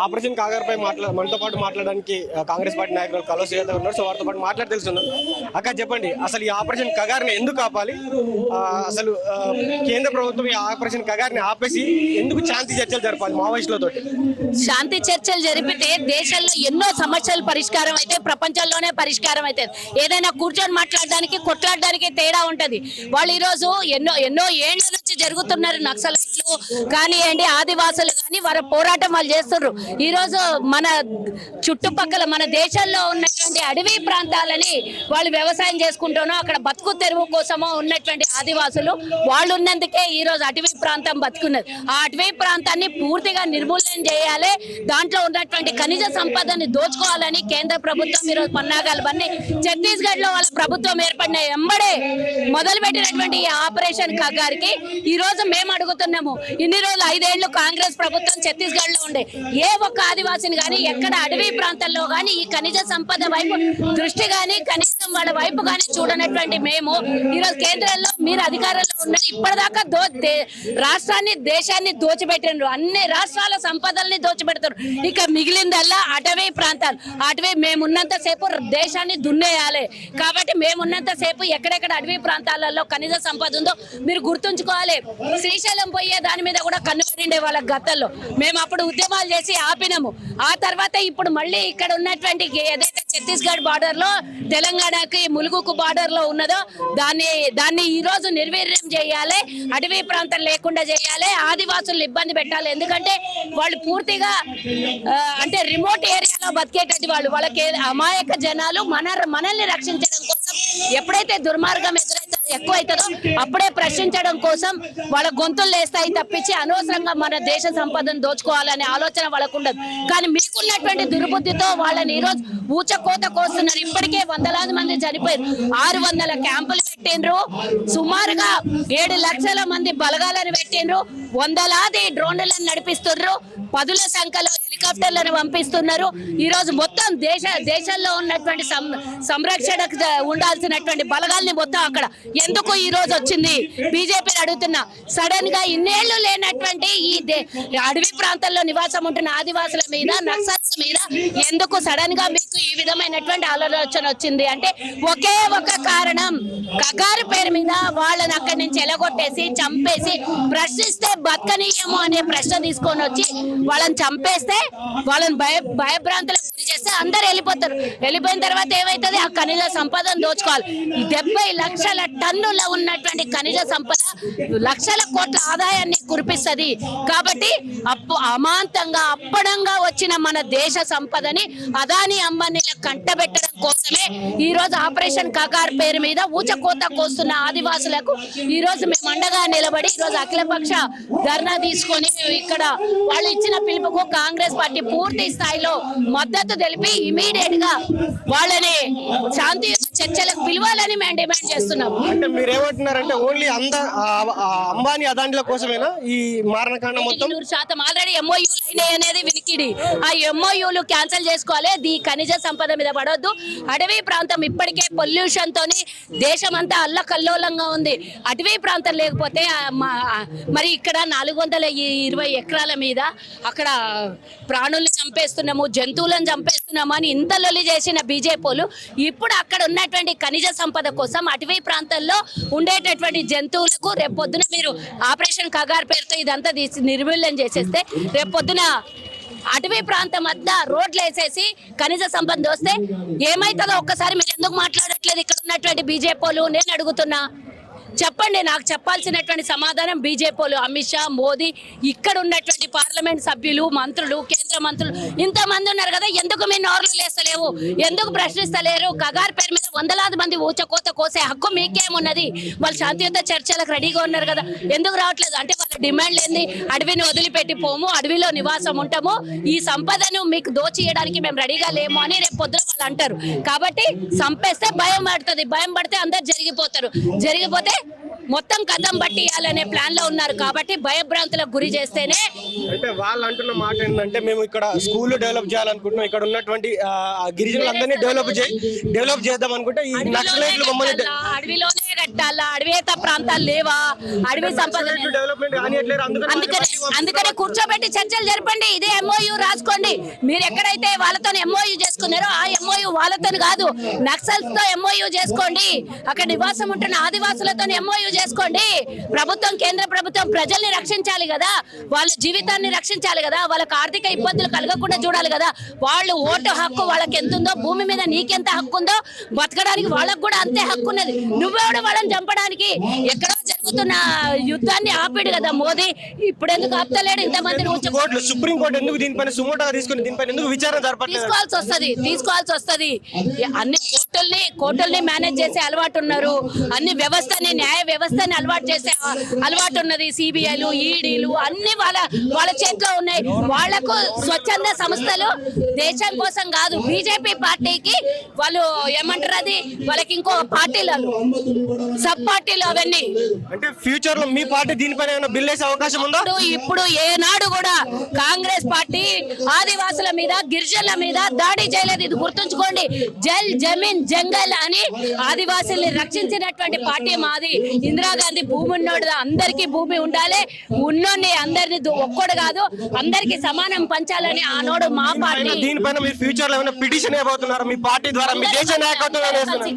Operation కాగర్పై మాట్లా మనతో పాటు మాట్లాడడానికి కాంగ్రెస్ పార్టీ నాయకులు కలో సుజాత ఉన్నారు. సో వారితో పాటు మాట్లాడి తెలుసుకుందాం. అక్క చెప్పండి. అసలు ఈ ఆపరేషన్ కగార్ని ఎందుకు ఆపాలి? అసలు కేంద్ర ప్రభుత్వం ఈ ఆపరేషన్ కగార్ని ఆపేసి ఎందుకు శాంతి చర్చలు జరపాలి మావోయిస్టులతో శాంతి చర్చలు జరిపితే దేశంలో ఎన్నో సమస్యలు పరిష్కారం అయితే ప్రపంచంలోనే పరిష్కారం అవుతుంది ఏదైనా కూర్చొని మాట్లాడడానికి కొట్లాడడానికి తేడా ఉంటది. వాళ్ళు ఈరోజు ఎన్నో ఎన్నో ఏళ్ళ నుంచి జరుగుతున్నారు నక్సలైట్ కానివ్వండి ఆదివాసులు కానీ వారి పోరాటం వాళ్ళు చేస్తున్నారు. ఈ రోజు మన చుట్టుపక్కల మన దేశంలో ఉన్నటువంటి అడవి ప్రాంతాలని వాళ్ళు వ్యవసాయం చేసుకుంటానో అక్కడ బతుకు తెరువు కోసమో ఉన్నటువంటి ఆదివాసులు వాళ్ళు ఉన్నందుకే ఈ రోజు అటవీ ప్రాంతం బతుకున్నది. ఆ అటవీ ప్రాంతాన్ని పూర్తిగా నిర్మూలన చేయాలి. దాంట్లో ఉన్నటువంటి ఖనిజ సంపదని దోచుకోవాలని కేంద్ర ప్రభుత్వం ఈరోజు పన్నాగాలు బన్ని ఛత్తీస్గఢ్లో వాళ్ళ ప్రభుత్వం ఏర్పడిన ఎంబడే మొదలు పెట్టినటువంటి ఈ ఆపరేషన్ కగారికి ఈ రోజు మేము అడుగుతున్నాము. ఇన్ని రోజులు ఐదేళ్ళు కాంగ్రెస్ ప్రభుత్వం ఛత్తీస్గఢ్లో ఉండే ఏ ఒక్క ఆదివాసిని గాని ఎక్కడ అడవి ప్రాంతాల్లో కానీ ఈ ఖనిజ సంపద వైపు దృష్టి కానీ కనీసం వాళ్ళ వైపు కానీ చూడనటువంటి మేము ఈ రోజు కేంద్రంలో మీరు అధికారంలో ఉన్నారు ఇప్పటిదాకా దో రాష్ట్రాన్ని దేశాన్ని దోచిపెట్టినారు అన్ని రాష్ట్రాల సంపదల్ని దోచిపెడతారు ఇక మిగిలిందల్లా అటవీ ప్రాంతాలు. అటవీ మేమున్నంత సేపు దేశాన్ని దున్నేయాలి. కాబట్టి మేమున్నంత సేపు ఎక్కడెక్కడ అటవీ ప్రాంతాలలో ఖనిజ సంపద ఉందో మీరు గుర్తుంచుకోవాలి. శ్రీశైలం పోయే దాని మీద కూడా కన్నుపడిండే వాళ్ళ గతంలో. మేము అప్పుడు ఉద్యమాలు చేసి ఆపినాము. ఆ తర్వాత ఇప్పుడు మళ్ళీ ఇక్కడ ఉన్నటువంటి ఏదైతే ఛత్తీస్గఢ్ బార్డర్లో తెలంగాణకి ములుగుకు బార్డర్లో ఉన్నదో దాన్ని దాన్ని ఈ రోజు నిర్వీర్యం చేయాలి అటవీ ప్రాంతం లేకుండా చేయాలి ఆదివాసులు ఇబ్బంది పెట్టాలి. ఎందుకంటే వాళ్ళు పూర్తిగా అంటే రిమోట్ ఏరియాలో బతికేటట్టు వాళ్ళు. వాళ్ళకి అమాయక జనాలు మన మనల్ని రక్షించడం కోసం ఎప్పుడైతే దుర్మార్గం ఎదురు ఎక్కువ అవుతుందో అప్పుడే ప్రశ్నించడం కోసం వాళ్ళ గొంతులు లేస్తాయి తప్పించి అనవసరంగా మన దేశ సంపదను దోచుకోవాలనే ఆలోచన వాళ్ళకు ఉండదు. కానీ మీకున్నటువంటి దుర్బుద్ధితో వాళ్ళని ఈరోజు ఊచకోత కోస్తున్నారు. ఇప్పటికే వందలాది మంది చనిపోయారు. ఆరు వందల క్యాంపులు పెట్టిండ్రు. సుమారుగా ఏడు లక్షల మంది బలగాలను పెట్టిండ్రు. వందలాది డ్రోన్లను నడిపిస్తున్నారు పదుల సంఖ్యలో హెలికాప్టర్లను పంపిస్తున్నారు. ఈ రోజు మొత్తం దేశ దేశంలో ఉన్నటువంటి సం- సంరక్షణకు ఉండాల్సినటువంటి బలగాల్ని మొత్తం అక్కడ. ఎందుకు ఈ రోజు వచ్చింది? బీజేపీని అడుగుతున్నా. సడన్గా ఇన్నేళ్ళు లేనటువంటి ఈ దే- అడవి ప్రాంతాల్లో నివాసం ఉంటున్న ఆదివాసుల మీద మీద ఎందుకు సడన్గా మీకు ఈ విధమైనటువంటి ఆలోచన వచ్చింది? అంటే ఒకే ఒక కారణం. కగారు పేరు మీద వాళ్ళని అక్కడి నుంచి ఎలగొట్టేసి చంపేసి ప్రశ్నిస్తే బతకనీయము అనే ప్రశ్న తీసుకొని వచ్చి వాళ్ళని చంపేస్తే వాళ్ళని భయ భయభ్రాంతులకు చేస్తే అందరు వెళ్ళిపోతారు. వెళ్ళిపోయిన తర్వాత ఏమైతుంది? ఆ ఖనిజ సంపదను దోచుకోవాలి. డెబ్బై లక్షల టన్నుల ఉన్నటువంటి ఖనిజ సంపద లక్షల కోట్ల ఆదాయాన్ని కురిపిస్తది. కాబట్టి అప్పు అమాంతంగా అప్పడంగా వచ్చిన మన దేశ సంపదని అదాని అంబానీల కంటబెట్టడం కోసమే ఈ రోజు ఆపరేషన్ కగార్ పేరు మీద ఊచకోత కోస్తున్న ఆదివాసులకు ఈ రోజు మేము అండగా నిలబడి ఈ రోజు అఖిలపక్ష ధర్నా తీసుకొని ఇక్కడ వాళ్ళు ఇచ్చిన పిలుపుకు కాంగ్రెస్ పార్టీ పూర్తి స్థాయిలో మద్దతు కలిపి ఇమీడియట్గా వాళ్ళని శాంతి చర్చలకు పిలవాలని మేము డిమాండ్ చేస్తున్నాము. అంటే మీరు ఏమంటున్నారంటే ఓన్లీ అంద అంబానీ అదానిల కోసమేనా ఈ మారణకాండ మొత్తం? నూరు శాతం ఆల్రెడీ అయినాయి అనేది వినికిడి. ఆ ఎంఓయూలు క్యాన్సిల్ చేసుకోవాలి. ఈ ఖనిజ సంపద మీద పడవద్దు అటవీ ప్రాంతం ఇప్పటికే పొల్యూషన్ తోని దేశం అంతా అల్లకల్లోలంగా ఉంది. అటవీ ప్రాంతం లేకపోతే మరి ఇక్కడ నాలుగు వందల ఇరవై ఎకరాల మీద అక్కడ ప్రాణుల్ని చంపేస్తున్నాము జంతువులను చంపేస్తున్నాము అని ఇంత లొల్లి చేసిన బీజేపీలు ఇప్పుడు అక్కడ ఉన్నటువంటి ఖనిజ సంపద కోసం అటవీ ప్రాంతాల్లో ఉండేటటువంటి జంతువులకు రేపు పొద్దున మీరు ఆపరేషన్ కగార్ పేరుతో ఇదంతా తీసి నిర్మూలన చేసేస్తే రేపు పొద్దున అటవీ ప్రాంతం అంతా రోడ్లు వేసేసి ఖనిజ సంపద వస్తే ఏమైతుందో ఒక్కసారి మీరు ఎందుకు మాట్లాడట్లేదు? ఇక్కడ ఉన్నటువంటి బీజేపీలు నేను అడుగుతున్నా. చెప్పండి నాకు చెప్పాల్సినటువంటి సమాధానం బీజేపీలు అమిత్ షా మోదీ ఇక్కడ ఉన్నటువంటి పార్లమెంట్ సభ్యులు మంత్రులు కేంద్ర మంత్రులు ఇంతమంది ఉన్నారు కదా ఎందుకు మీ నోర్లు లేస్తలేవు? ఎందుకు ప్రశ్నిస్తలేరు? కగార్ పేరు మీద వందలాది మంది ఊచకోత కోసే హక్కు మీకేమున్నది? వాళ్ళు శాంతియుత చర్చలకు రెడీగా ఉన్నారు కదా ఎందుకు రావట్లేదు? అంటే వాళ్ళ డిమాండ్ ఏంది? అడవిని వదిలిపెట్టి పోము అడవిలో నివాసం ఉంటాము ఈ సంపదను మీకు దోచియడానికి మేము రెడీగా లేము అని రేపు పొద్దున వాళ్ళు అంటారు. కాబట్టి సంపేస్తే భయం పడుతుంది భయం పడితే అందరు జరిగిపోతారు. జరిగిపోతే మొత్తం కథం పట్టియాలనే ప్లాన్లో ఉన్నారు కాబట్టి భయభ్రాంతులకు గురి చేస్తేనే అంటే వాళ్ళు అంటున్న మాట ఏంటంటే మేము ఇక్కడ స్కూల్ డెవలప్ చేయాలనుకుంటున్నాం. ఇక్కడ ఉన్నటువంటి గిరిజనులందరినీ డెవలప్ చేయి డెవలప్ చేద్దాం అనుకుంటే ఈ నక్సలైట్లు మమ్మల్ని? అడవిలోనే కట్టాలా? అడవేత ప్రాంతాలు లేవా? అడవి సంపద అందుకని అందుకని కూర్చోబెట్టి చర్చలు జరపండి. ఇదే ఎంఓయు రాసుకోండి. మీరు ఎక్కడైతే వాళ్ళతో ఎంఓయు చేసుకున్నారో ఆ ఎంఓయు వాళ్ళతో కాదు. నక్సల్స్తో ఎంఓయు చేసుకోండి. అక్కడ నివాసం ఉంటున్న ఆదివాసులతో ఎంఓయు చేసుకోండి. ప్రభుత్వం కేంద్ర ప్రభుత్వం ప్రజల్ని రక్షించాలి కదా. వాళ్ళ జీవితాన్ని రక్షించాలి కదా. వాళ్ళకి ఆర్థిక ఇబ్బందులు కలగకుండా చూడాలి కదా. వాళ్ళు ఓటు హక్కు వాళ్ళకి ఎంత ఉందో భూమి మీద నీకెంత హక్కు ఉందో బతకడానికి వాళ్ళకు కూడా అంతే హక్కు ఉన్నది. నువ్వెవడు వాళ్ళని చంపడానికి? ఎక్కడో జరుగుతున్న యుద్ధాన్ని ఆపాడు కదా మోదీ. ఇప్పుడు ఎందుకు ఆపుతలేడు ఇంతమంది నువ్వు చెప్పు. కోర్టులు సుప్రీం కోర్టు ఎందుకు దీనిపైన సుమోటోగా తీసుకుని దీనిపైన ఎందుకు విచారణ జరపట్లేదు? తీసుకోవాల్సి వస్తది తీసుకోవాల్సి వస్తది. అన్ని కోర్టుల్ని కోర్టుల్ని మేనేజ్ చేసే అలవాటు ఉన్నారు. అన్ని వ్యవస్థని న్యాయ వ్యవస్థని అలవాటు చేసే అలవాటు ఉన్నది. సిబిఐలు ఈడీలు అన్ని వాళ్ళ వాళ్ళ చేతిలో ఉన్నాయి. వాళ్ళకు స్వచ్ఛంద సంస్థలు దేశం కోసం కాదు బీజేపీ పార్టీకి వాళ్ళు ఏమంటారు అది? వాళ్ళకి ఇంకో పార్టీలు సబ్ పార్టీలు అవన్నీ. అంటే ఫ్యూచర్లో మీ పార్టీ దీనిపైన బిల్ వేసే అవకాశం ఉందా? ఇప్పుడు ఇప్పుడు ఏనాడు కూడా కాంగ్రెస్ పార్టీ ఆదివాసుల మీద గిరిజనుల మీద దాడి చేయలేదు. ఇది గుర్తుంచుకోండి. జల్ జమీన్ జంగల్ అని ఆదివాసుల్ని రక్షించినటువంటి పార్టీ మాది. ఇందిరాగాంధీ భూమి ఉన్నోడు అందరికీ భూమి ఉండాలి. ఉన్నోడిని అందరిని ఒక్కడు కాదు అందరికీ సమానం పంచాలని ఆనోడు మా పార్టీ. దీనిపైన మీరు ఫ్యూచర్లో ఏమైనా పిటిషన్ మీ పార్టీ ద్వారా మీ దేశ?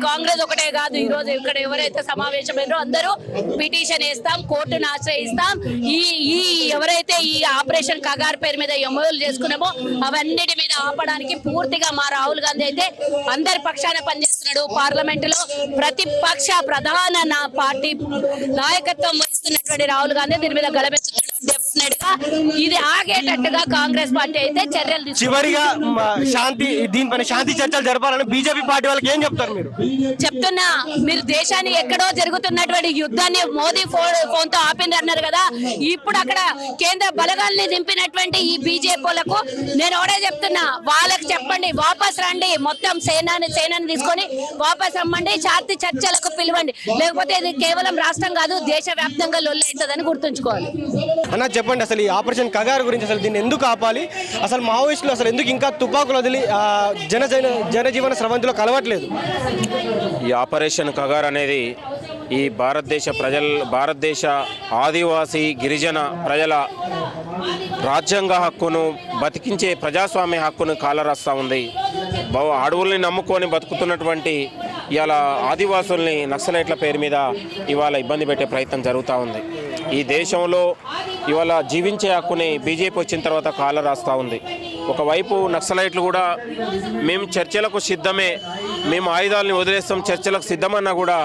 కాంగ్రెస్ ఒకటే కాదు ఈ రోజు ఇక్కడ ఎవరైతే సమావేశమైనారో అందరూ పిటిషన్ వేస్తాం కోర్టును ఆశ్రయిస్తాం. ఈ ఈ ఎవరైతే ఈ ఆపరేషన్ కగార్ పేరు మీద ఎమ్మెల్యేలు చేసుకున్నామో అవన్నిటి మీద ఆపడానికి పూర్తిగా మా రాహుల్ గాంధీ అయితే అందరి పక్షాన పనిచేస్తున్నాడు పార్లమెంట్లో ప్రతిపక్ష ప్రధాన పార్టీ నాయకత్వం వహిస్తున్నటువంటి రాహుల్ గాంధీ దీని మీద గలబెత్తుతాడు డెఫినెట్ ఇది ఆగేటట్టుగా కాంగ్రెస్ పార్టీ అయితే చర్యలు చివరిగా శాంతి దీనిపైన శాంతి చర్చలు జరపాలని బీజేపీ పార్టీ వాళ్ళకి ఏం చెప్తారు మీరు? చెప్తున్నా మీరు దేశాన్ని ఎక్కడో జరుగుతున్నటువంటి యుద్ధాన్ని మోదీ ఫోన్ ఫోన్తో ఆపింది అన్నారు కదా ఇప్పుడు అక్కడ కేంద్ర బలగాల్ని దింపినటువంటి ఈ బీజేపీలకు నేను ఒకటే చెప్తున్నా వాళ్ళకి చెప్పండి వాపస్ రండి మొత్తం సేనాని సేనని తీసుకొని వాపస్ రమ్మండి శాంతి చర్చలకు పిలవండి. లేకపోతే ఇది కేవలం రాష్ట్రం కాదు దేశ వ్యాప్తంగా లొల్లి అవుతుందని గుర్తుంచుకోవాలి. అన్న చెప్పండి అసలు ఈ ఆపరేషన్ కగారు గురించి అసలు దీన్ని ఎందుకు ఆపాలి? అసలు మావోయిస్టులు అసలు ఎందుకు ఇంకా తుపాకులు వదిలి ఆ, జన జన జనజీవన స్రవంతిలో కలవట్లేదు? ఈ ఆపరేషన్ కగార్ అనేది ఈ భారతదేశ ప్రజల భారతదేశ ఆదివాసీ గిరిజన ప్రజల రాజ్యాంగ హక్కును బతికించే ప్రజాస్వామ్య హక్కును కాలరాస్తా ఉంది. బహు అడవుల్ని నమ్ముకొని బతుకుతున్నటువంటి ఇవాళ ఆదివాసుల్ని నక్సలైట్ల పేరు మీద ఇవాళ ఇబ్బంది పెట్టే ప్రయత్నం జరుగుతూ ఉంది. ఈ దేశంలో ఇవాళ జీవించే హక్కుని బీజేపీ వచ్చిన తర్వాత కాల రాస్తూ ఉంది. ఒకవైపు నక్సలైట్లు కూడా మేము చర్చలకు సిద్ధమే మేము ఆయుధాలను వదిలేస్తాం చర్చలకు సిద్ధమన్నా కూడా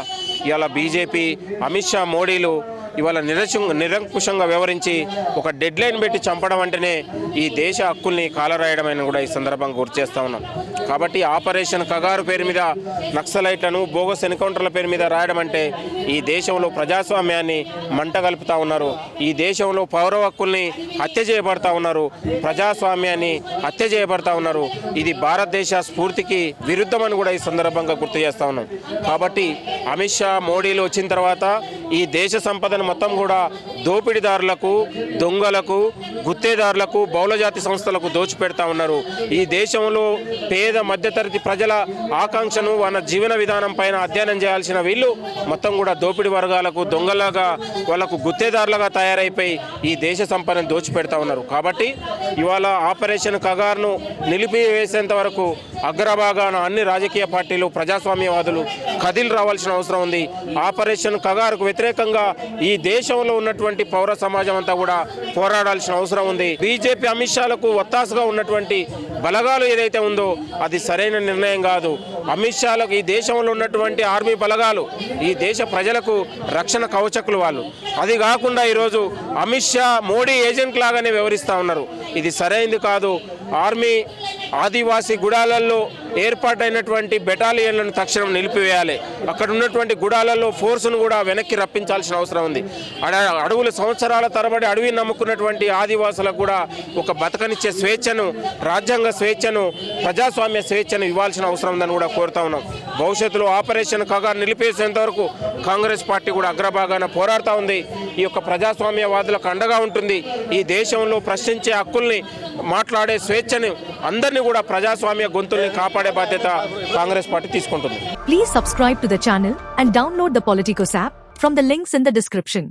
ఇవాళ బీజేపీ అమిత్ షా మోడీలు ఇవాళ నిరచం నిరంకుశంగా వ్యవహరించి ఒక డెడ్ లైన్ పెట్టి చంపడం అంటేనే ఈ దేశ హక్కుల్ని కాలరాయడమని కూడా ఈ సందర్భంగా గుర్తు చేస్తా ఉన్నాం. కాబట్టి ఆపరేషన్ కగారు పేరు మీద నక్సలైట్లను బోగస్ ఎన్కౌంటర్ల పేరు మీద రాయడం అంటే ఈ దేశంలో ప్రజాస్వామ్యాన్ని మంట కలుపుతా ఉన్నారు. ఈ దేశంలో పౌర హక్కుల్ని హత్య చేయబడతా ఉన్నారు. ప్రజాస్వామ్యాన్ని హత్య చేయబడతా ఉన్నారు. ఇది భారతదేశ స్ఫూర్తికి విరుద్ధమని కూడా ఈ సందర్భంగా గుర్తు చేస్తా ఉన్నాం. కాబట్టి అమిత్ షా మోడీలు వచ్చిన తర్వాత ఈ దేశ సంపదను మొత్తం కూడా దోపిడీదారులకు దొంగలకు గుత్తేదారులకు బహుళజాతి సంస్థలకు దోచిపెడతా ఉన్నారు. ఈ దేశంలో పేద మధ్యతరగతి ప్రజల ఆకాంక్షను వాళ్ళ జీవన విధానం పైన అధ్యయనం చేయాల్సిన వీళ్ళు మొత్తం కూడా దోపిడీ వర్గాలకు దొంగలాగా వాళ్ళకు గుత్తేదారులుగా తయారైపోయి ఈ దేశ సంపదను దోచిపెడతా ఉన్నారు. కాబట్టి ఇవాళ ఆపరేషన్ కగార్ను నిలిపివేసేంత వరకు అగ్రభాగాన అన్ని రాజకీయ పార్టీలు ప్రజాస్వామ్యవాదులు కదిలి రావాల్సిన అవసరం ఉంది. ఆపరేషన్ కగారుకు వ్యతిరేకంగా ఈ దేశంలో ఉన్నటువంటి పౌర సమాజం అంతా కూడా పోరాడాల్సిన అవసరం ఉంది. బీజేపీ అమిత్ షాలకు ఒత్తాసగా ఉన్నటువంటి బలగాలు ఏదైతే ఉందో అది సరైన నిర్ణయం కాదు. అమిత్ షాలకు ఈ దేశంలో ఉన్నటువంటి ఆర్మీ బలగాలు ఈ దేశ ప్రజలకు రక్షణ కవచకులు వాళ్ళు. అది కాకుండా ఈరోజు అమిత్ షా మోడీ ఏజెంట్ లాగానే వివరిస్తూ ఉన్నారు. ఇది సరైనది కాదు. ఆర్మీ ఆదివాసీ గుడాలలో ఏర్పాటైనటువంటి బెటాలియన్లను తక్షణం నిలిపివేయాలి. అక్కడ ఉన్నటువంటి గుడాలలో ఫోర్సును కూడా వెనక్కి రప్పించాల్సిన అవసరం ఉంది. అడ అడవులు సంవత్సరాల తరబడి అడవిని నమ్ముకున్నటువంటి ఆదివాసులకు కూడా ఒక బతకనిచ్చే స్వేచ్ఛను రాజ్యాంగ స్వేచ్ఛను ప్రజాస్వామ్య స్వేచ్ఛను ఇవ్వాల్సిన అవసరం ఉందని కూడా కోరుతా ఉన్నాం. భవిష్యత్తులో ఆపరేషన్ కగారు నిలిపేసేంత వరకు కాంగ్రెస్ పార్టీ కూడా అగ్రభాగాన పోరాడుతూ ఉంది. ఈ యొక్క ప్రజాస్వామ్యవాదులకు అండగా ఉంటుంది. ఈ దేశంలో ప్రశ్నించే హక్కుల్ని మాట్లాడే స్వేచ్ఛను అందరినీ కూడా ప్రజాస్వామ్య గొంతుల్ని కాపాడే బాధ్యత కాంగ్రెస్ పార్టీ తీసుకుంటుంది. Please subscribe to the channel and download the Politicos app from the links in the description